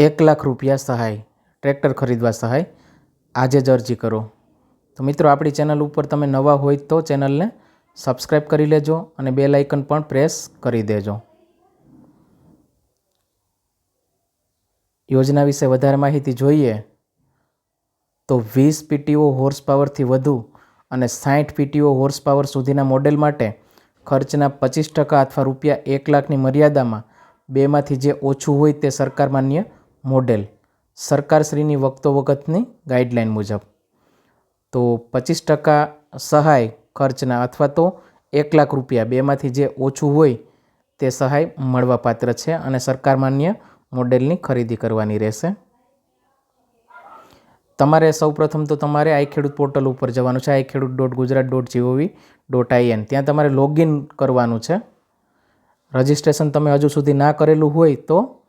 એક લાખ રૂપિયા સહાય, ટ્રેક્ટર ખરીદવા સહાય, આજે જ અરજી કરો. તો મિત્રો, આપણી ચેનલ ઉપર તમે નવા હોય તો ચેનલને સબસ્ક્રાઈબ કરી લેજો અને બેલ આઇકન પણ પ્રેસ કરી દેજો. યોજના વિશે વધારે માહિતી જોઈએ તો વીસ પીટીઓ હોર્સ પાવરથી વધુ અને સાઠ પીટીઓ હોર્સ પાવર સુધીના મોડેલ માટે ખર્ચના પચીસ ટકા અથવા રૂપિયા એક લાખની મર્યાદામાં બેમાંથી જે ઓછું હોય તે સરકાર માન્ય મોડેલ સરકારશ્રીની વખતો વખતની ગાઈડલાઈન મુજબ. તો પચીસ ટકા સહાય ખર્ચના અથવા તો એક લાખ રૂપિયા બેમાંથી જે ઓછું હોય તે સહાય મળવાપાત્ર છે અને સરકાર માન્ય મોડેલની ખરીદી કરવાની રહેશે. તમારે સૌપ્રથમ તો તમારે આઈ ખેડૂત પોર્ટલ ઉપર જવાનું છે, i Khedut dot Gujarat dot G O V dot I N ત્યાં તમારે લોગિન કરવાનું છે. રજિસ્ટ્રેશન તમે હજુ સુધી ના કરેલું હોય તો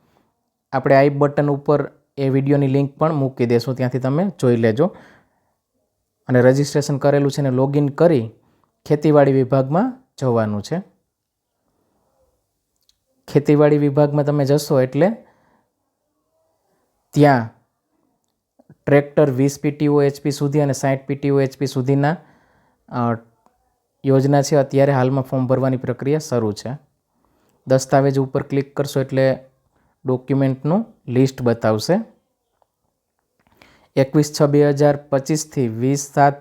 આપણે આઈ બટન ઉપર એ વિડીયોની લિંક પણ મૂકી દેશું. ત્યાંથી તમે જોઈ લેજો. અને રજિસ્ટ્રેશન કરેલું છે ને લોગિન કરી ખેતીવાડી વિભાગમાં જવાનું છે. ખેતીવાડી વિભાગમાં તમે જશો એટલે ત્યાં ટ્રેક્ટર વીસ પીટીઓ એચપી સુધી અને સાઠ પીટીઓ એચપી સુધીના યોજના છે. અત્યારે હાલમાં ફોર્મ ભરવાની પ્રક્રિયા શરૂ છે. દસ્તાવેજ ઉપર ક્લિક કરશો એટલે ડોક્યુમેન્ટનું લિસ્ટ બતાવશે. એકવીસ છ બે હજાર પચીસથી વીસ સાત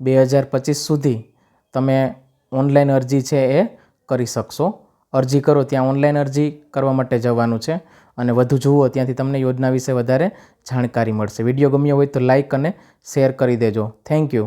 બે હજાર પચીસ સુધી તમે ઓનલાઈન અરજી છે એ કરી શકશો. અરજી કરો ત્યાં ઓનલાઈન અરજી કરવા માટે જવાનું છે અને વધુ જુઓ ત્યાંથી તમને યોજના વિશે વધારે જાણકારી મળશે. વીડિયો ગમ્યો હોય તો લાઇક અને શેર કરી દેજો. Thank you.